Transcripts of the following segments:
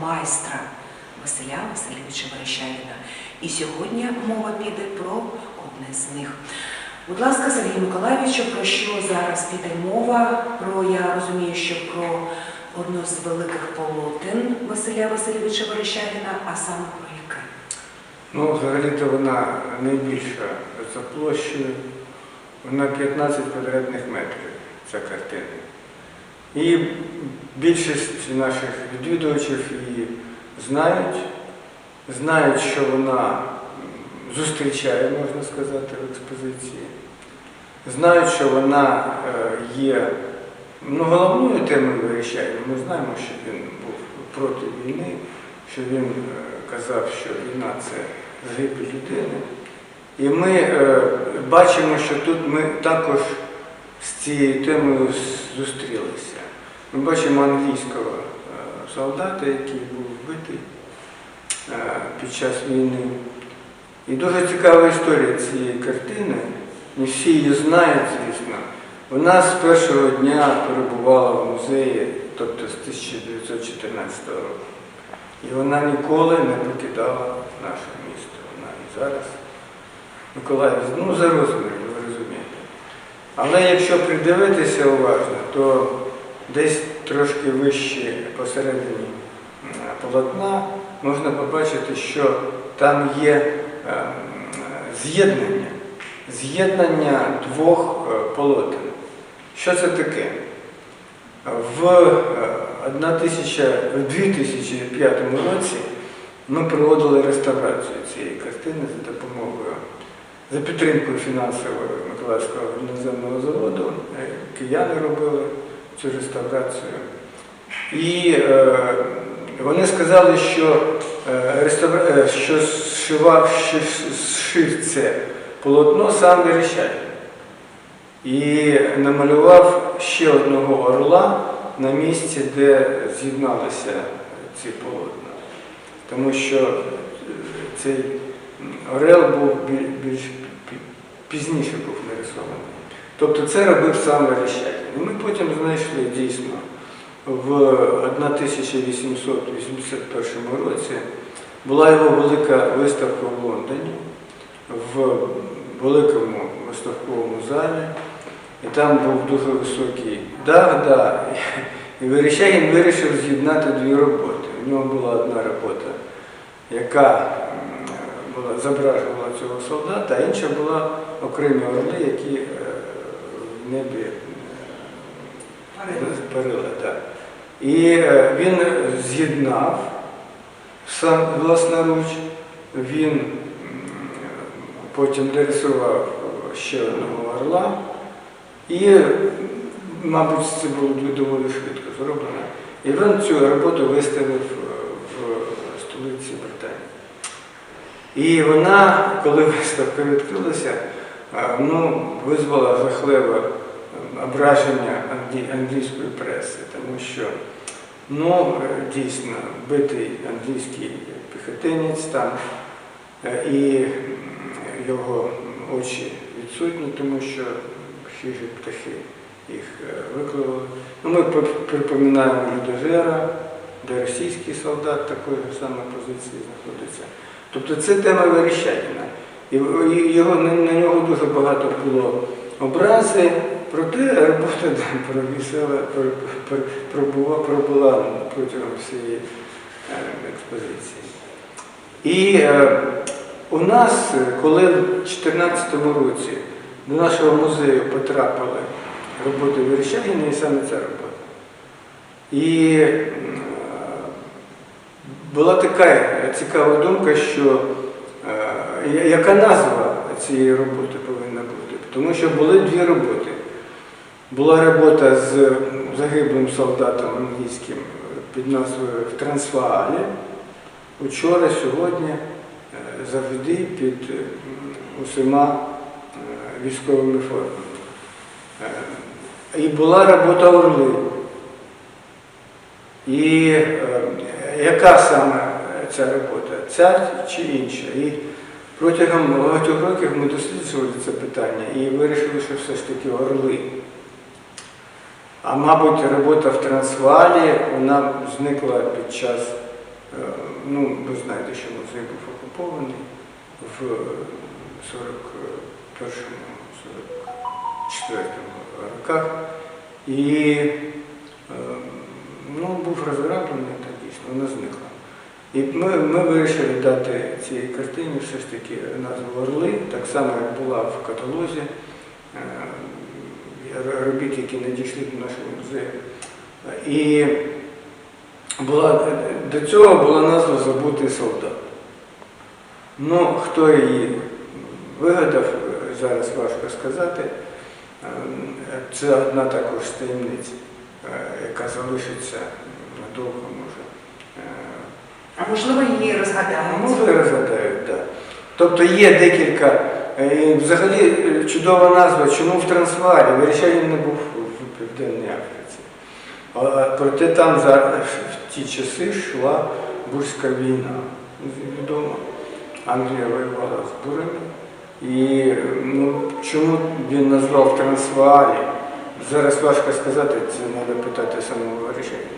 майстра Василя Васильовича Верещагіна. І сьогодні мова піде про одне з них. Будь ласка, Сергій Миколаївичу, про що зараз піде мова? Про я розумію, що про одну з великих полотен Василя Васильовича Верещагіна, а саме про яке? Ну, взагалі-то вона найбільша за площею. Вона 15 квадратних метрів, ця картина. І більшість наших відвідувачів її знають, знають, що вона зустрічає, можна сказати, в експозиції. Знають, що вона е, є ну, головною темою Верещагіна. Ми знаємо, що він був проти війни, що він е, казав, що війна це загибель людини. І ми е, бачимо, що тут ми також з цією темою зустрілися. Ми бачимо англійського е, солдата, який був вбитий е, під час війни. І дуже цікава історія цієї картини. Не всі її знають, звісно. Вона з першого дня перебувала в музеї, тобто з 1914 року. І вона ніколи не покидала наше місто. Вона і зараз. Миколаїв, ну за розміром, ви розумієте. Але якщо придивитися уважно, то десь трошки вище посередині полотна можна побачити, що там є е, з'єднання, з'єднання двох е, полотен. Що це таке? В е, 1000 в 2005 році ми проводили реставрацію цієї картини за допомогою, за підтримкою фінансової Миколаївського іноземного заводу. Е, Кияни робили цю реставрацію. І е, вони сказали, що, е, реставра... е, що зшивав, зшив це полотно сам Верещагін. І намалював ще одного орла на місці, де з'єдналися ці полотна. Тому що е, цей орел був більш пізніше був нарисований. Тобто це робив сам Верещагін. І ми потім знайшли дійсно в 1881 році була його велика виставка в Лондоні в великому виставковому залі. І там був дуже високий дах, да, і Верещагін вирішив з'єднати дві роботи. У нього була одна робота, яка була, зображувала цього солдата, а інша була окремі орли, які е, в небі е, парили. І е, він з'єднав сам власноруч, він потім дорисував ще одного орла. І, мабуть, це було доволі швидко зроблено. І він цю роботу виставив е, в столиці Британії. І вона, коли виставка відкрилася, ну, визвала жахливе ображення англійської преси, тому що ну, е, дійсно битий англійський піхотинець там, е, і його очі відсутні, тому що хижі птахи їх е, викликали. Ну, ми при- припоминаємо Людожера, де російський солдат такої самої позиції знаходиться. Тобто це тема Верещагіна. Його, на, нього дуже багато було образи, проте робота провісила, про- про- пробула, пробула протягом всієї е, експозиції. І е, у нас, е, коли в 2014 році до нашого музею потрапили роботи Верещагіна і саме ця робота. І м, була така цікава думка, що е, яка назва цієї роботи повинна бути. Тому що були дві роботи. Була робота з загиблим солдатом англійським під назвою В Трансваалі. Учора, сьогодні, е, завжди під усіма е, військовими формами. Е, І була робота Орли. І е, яка саме ця робота? Ця чи інша? І протягом багатьох років ми досліджували це питання і вирішили, що все ж таки орли. А мабуть, робота в Трансвалі вона зникла під час, е, ну, ви знаєте, що музей був окупований в 41-44 роках. І е, ну, був розграблений, так дійсно, вона зникла. І ми, ми вирішили дати цій картині все ж таки назву Орли, так само, як була в каталозі е, робіт, які надійшли до нашого музею. І була, до цього була назва Забутий солдат. Ну, хто її вигадав, зараз важко сказати. Е, Це одна також з таємниць, е, яка залишиться надовго може. Е, А можливо, її розгадають. Може розгадають, так. Тобто є декілька. е, Взагалі е, чудова назва, чому в Трансвалі? Верещанин не був в Південній Африці. Проте там за, в ті часи йшла Бурська війна. Відомо. Англія воювала з бурами. І ну, чому він назвав Трансваалі? Зараз важко сказати, це треба питати самого Верещанина.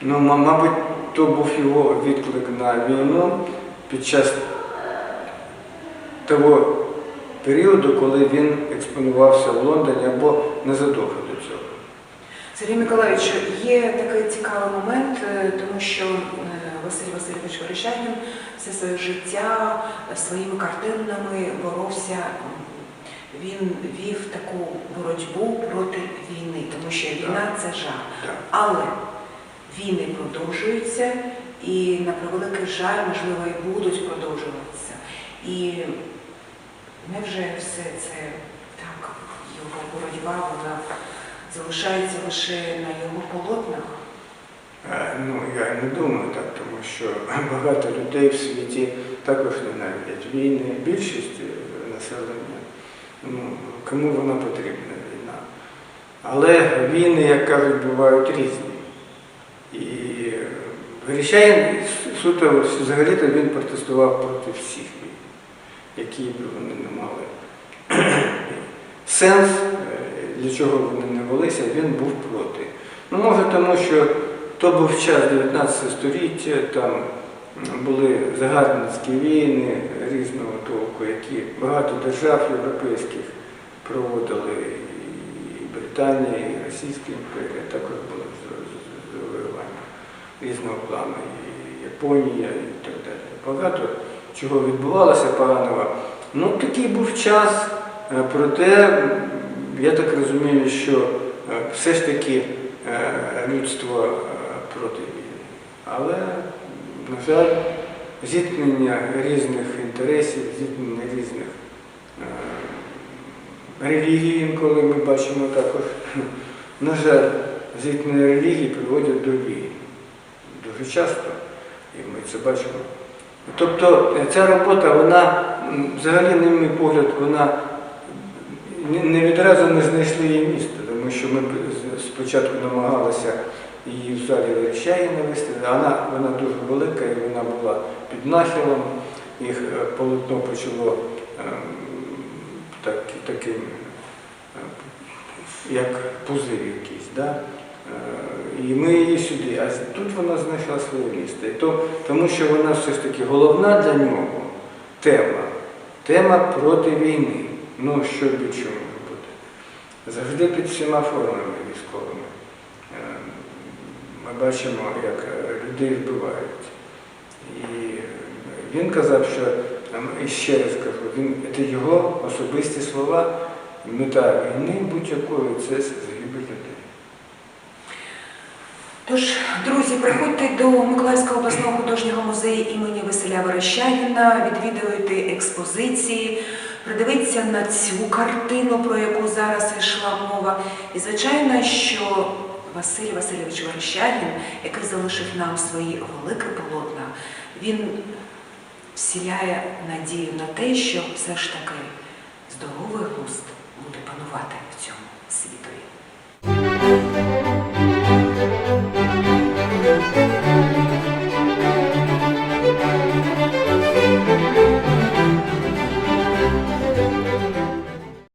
Ну, мабуть, то був його відклик на війну під час того періоду, коли він експонувався в Лондоні або незадовго до цього. Сергій Миколаївич, є такий цікавий момент, е, тому що е, Василь Васильович Верещагін все своє життя своїми картинами боровся. Він вів таку боротьбу проти війни, тому що війна це жах. Але війни продовжуються і, на превеликий жаль, можливо, і будуть продовжуватися. І невже все це так, його боротьба, вона залишається лише на його полотнах? Е, Ну, я не думаю так, тому що багато людей в світі також ненавидять війни. Більшість е, населення, ну, кому вона потрібна війна. Але війни, як кажуть, бувають різні. І суто взагалі-то він протестував проти всіх які б вони не мали. Сенс, для чого вони не велися, він був проти. Ну, може, тому що то був час 19 століття, там були загарбницькі війни різного толку, які багато держав європейських проводили, і Британія, і Російська імперія також були різного плану, і Японія і так далі. Багато чого відбувалося поганого. Ну, такий був час, е, проте я так розумію, що е, все ж таки е, людство проти війни. Але, на жаль, зіткнення різних інтересів, зіткнення різних релігій, інколи ми бачимо також, на жаль, зіткнення релігій приводять до війн. Часто, і ми це бачимо. Тобто е, ця робота, вона взагалі, на мій погляд, вона не- відразу не знайшли її місце, тому що ми спочатку намагалися її в залі Верещагіна виставити, а вона, вона дуже велика і вона була під нахилом, їх е, полотно почало ем, так, таким, е, як пузир якийсь. Да? Е, І ми її сюди, а тут вона знайшла своє місце. То, тому що вона все ж таки головна для нього тема. Тема проти війни. Ну, що більше може бути? Завжди під всіма формами військовими. Е, Ми бачимо, як е, людей вбивають. І він казав, що, і ще раз кажу, він, це його особисті слова, мета війни будь-якої це загибель людей. Тож, друзі, приходьте до Миколаївського обласного художнього музею імені Василя Верещагіна, відвідуйте експозиції, придивіться на цю картину, про яку зараз йшла мова. І звичайно, що Василь Васильович Верещагін, який залишив нам свої великі полотна, він вселяє надію на те, що все ж таки здоровий глузд буде панувати.